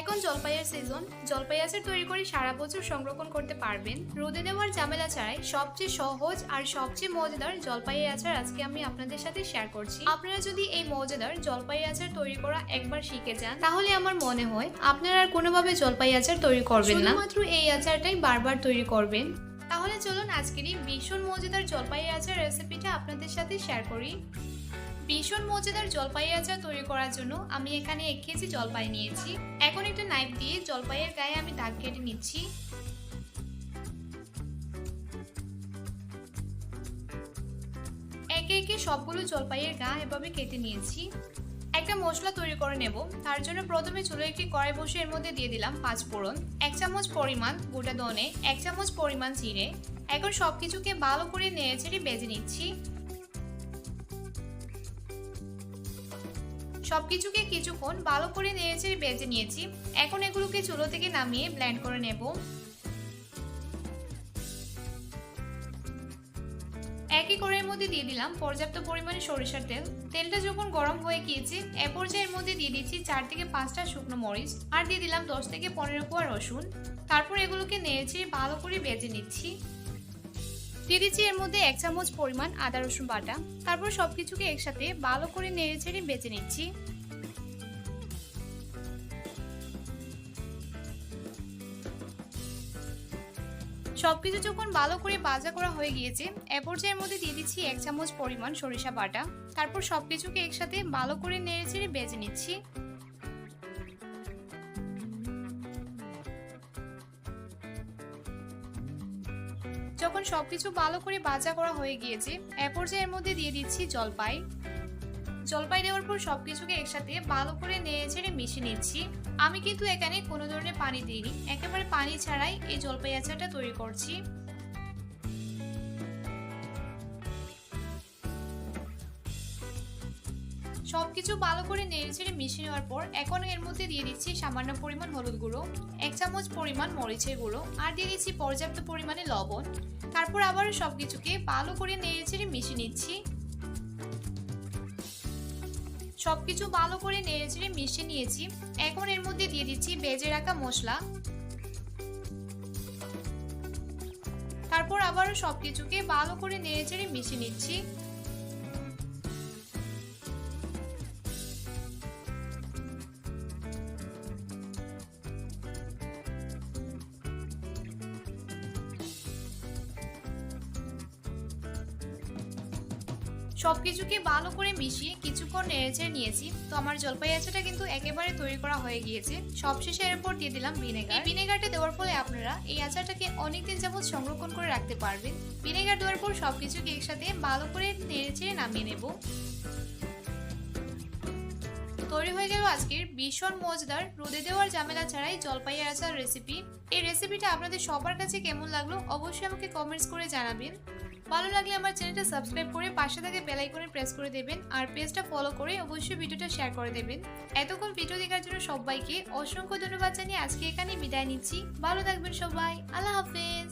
এখন জলপাইয়ের সিজন জলপাই আচার তৈরি করে সারা বছর সংরক্ষণ করতে পারবেন। রোদে দেওয়ার ঝামেলা ছাড়াই সবচেয়ে সহজ আর সবচেয়ে মজাদার জলপাইয়ের আচার আজকে আমি আপনাদের সাথে শেয়ার করছি। আপনারা যদি এই মজাদার জলপাই আচার তৈরি করা একবার শিখে যান তাহলে আমার মনে হয় আপনারা আর কোনোভাবে জলপাই আচার তৈরি করবেন না। মাত্র এই আচারটাই বারবার তৈরি করবেন। তাহলে চলুন আজকের এই ভীষণ মজাদার জলপাই আচার রেসিপিটা আপনাদের সাথে শেয়ার করি। ভীষণ মজাদার জলপাই আচার তৈরি করার জন্য আমি এখানে এক কেজি জলপাই নিয়েছি। এখন একটা নাইফ দিয়ে জলপাইয়ের গায়ে আমি দাগ কেটে নিচ্ছি। একে একে সবগুলো জলপাইয়ের গা এভাবে কেটে নিয়েছি। একটা মশলা তৈরি করে নেব। তার জন্য প্রথমে চুলো একটি কড়াই বসে এর মধ্যে দিয়ে দিলাম পাঁচ ফোড়ন, এক চামচ পরিমাণ গোটা দনে এক চামচ পরিমাণ জিরে। এখন সবকিছুকে ভালো করে নেড়ে ছেড়ে বেজে নিচ্ছি। সবকিছুকে কিছুক্ষণ ভালো করে নেড়েচেড়ে বেজে নিয়েছি। এখন এগুলোকে চুলো থেকে নামিয়ে ব্লেন্ড করে নেব। একই কড়াইয়ের মধ্যে দিয়ে দিলাম পর্যাপ্ত পরিমাণে সরিষার তেল। তেলটা যখন গরম হয়ে গিয়েছে, এ পর্যায়ের মধ্যে দিয়ে দিচ্ছি চার থেকে পাঁচটা শুকনো মরিচ আর দিয়ে দিলাম দশ থেকে পনেরো কোয়া রসুন। তারপর এগুলোকে নেড়েচেড়ে ভালো করে বেজে নিচ্ছি। দিয়ে দিচ্ছি এর মধ্যে এক চামচ পরিমাণ আদা রসুন বাটা, তারপর সবকিছুকে একসাথে ভালো করে নেড়ে ছেড়ে বেছে নিচ্ছি। সবকিছু যখন ভালো করে ভাজা করা হয়ে গিয়েছে, এ পর্যায়ের মধ্যে দিয়ে দিচ্ছি এক চামচ পরিমাণ সরিষা বাটা, তারপর সবকিছুকে একসাথে ভালো করে নেড়ে ছেড়ে বেজে নিচ্ছি। যখন সবকিছু ভালো করে ভাজা করা হয়ে গিয়েছে, এ পর্যায়ের মধ্যে দিয়ে দিচ্ছি জলপাই। জলপাই দেওয়ার পর সবকিছুকে একসাথে ভালো করে নেড়ে ছেড়ে মিশিয়ে নিচ্ছি। আমি কিন্তু এখানে কোনো ধরনের পানি দিইনি। একেবারে পানি ছাড়াই এই জলপাই আচারটা তৈরি করছি। সবকিছু ভালো করে নেড়ে ছেড়ে মিশিয়ে নেওয়ার পর এখন এর মধ্যে দিয়ে দিচ্ছি সামান্য পরিমাণ হলুদ গুঁড়ো, এক চামচ পরিমাণ মরিচের গুঁড়ো আর দিয়ে দিচ্ছি পর্যাপ্ত পরিমাণে লবণ। তারপর আবারও সবকিছুকে ভালো করে নেড়ে ছেড়ে মিশিয়ে নিচ্ছি। সবকিছু ভালো করে নেড়ে ছেড়ে মিশিয়ে নিয়েছি। এখন এর মধ্যে দিয়ে দিচ্ছি বেজে রাখা মশলা। তারপর আবারও সবকিছুকে ভালো করে নেড়ে ছেড়ে মিশিয়ে নিচ্ছি। সবকিছুকে ভালো করে মিশিয়ে কিছুক্ষণ নেড়েচেড়ে নিয়েছি। তো আমার জলপাই আচাটা কিন্তু একেবারে তৈরি করা হয়ে গিয়েছে। সবশেষে এর উপর দিয়ে দিলাম ভিনেগার। এই ভিনেগারটা দেওয়ার ফলে আপনারা এই আচারটাকে অনেকদিন যাবত সংরক্ষণ করে রাখতে পারবেন। ভিনেগার দেওয়ার পর সবকিছুকে একসাথে ভালো করে নেড়েচেড়ে নামিয়ে নেব। তৈরি হয়ে গেল আজকের ভীষণ মজাদার, রোদে দেওয়ার ঝামেলা ছাড়াই জলপাই আচার রেসিপি এই রেসিপিটা আপনাদের সবার কাছে কেমন লাগল অবশ্যই আমাকে কমেন্টস করে জানাবেন। ভালো লাগলে আমার চ্যানেলটা সাবস্ক্রাইব করে পাশে থেকে বেল আইকনে প্রেস করে দেবেন আর পেজটা ফলো করে অবশ্যই ভিডিওটা শেয়ার করে দেবেন। এতক্ষণ ভিডিও দেখার জন্য সবাইকে অসংখ্য ধন্যবাদ জানিয়ে আজকে এখানে বিদায় নিচ্ছি। ভালো থাকবেন সবাই। আল্লাহ হাফেজ।